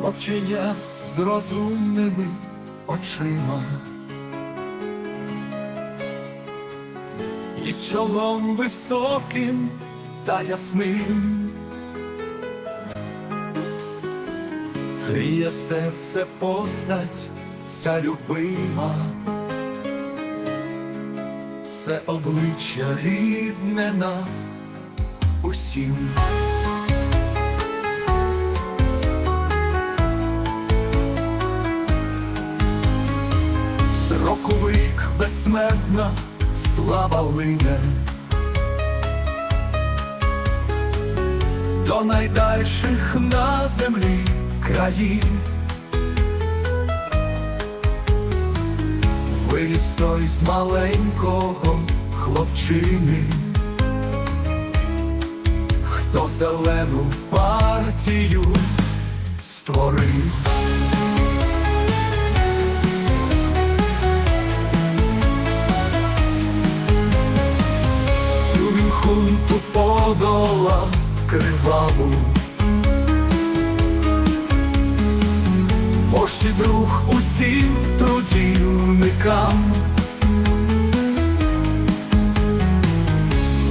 хлопчиня з розумними очима. І з чолом високим та ясним. Гріє серце постать ця любима, це обличчя рідне нам усім. Безсмертна слава лине до найдальших на землі країн. Виліз той з маленького хлопчини, хто зелену партію створив. Хунту подолав криваву. Вождь друг усім трудівникам.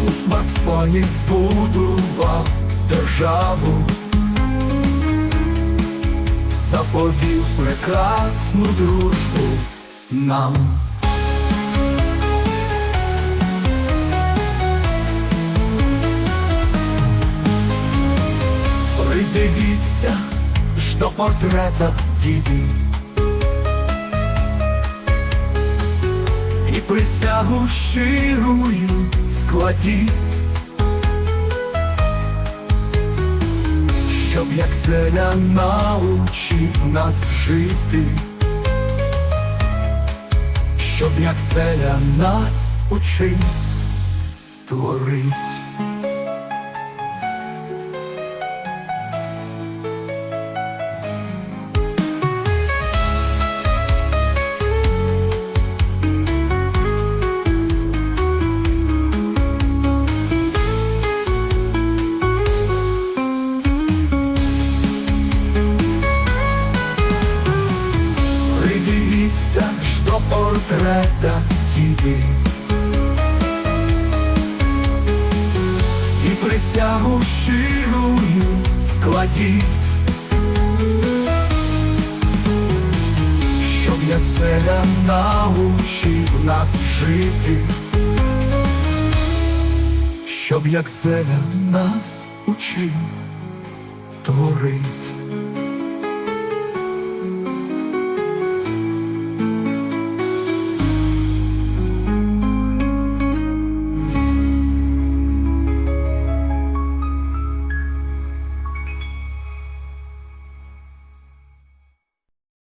У смартфоні збудував державу, заповів прекрасну дружбу нам. Придивіться ж до портрета діди. І присягу щирую складіть. Щоб як селя научив нас жити. Щоб як селя нас учив творить портрета І присягу щирую складіть Щоб як селя научив нас жити. Щоб як селя нас учив творить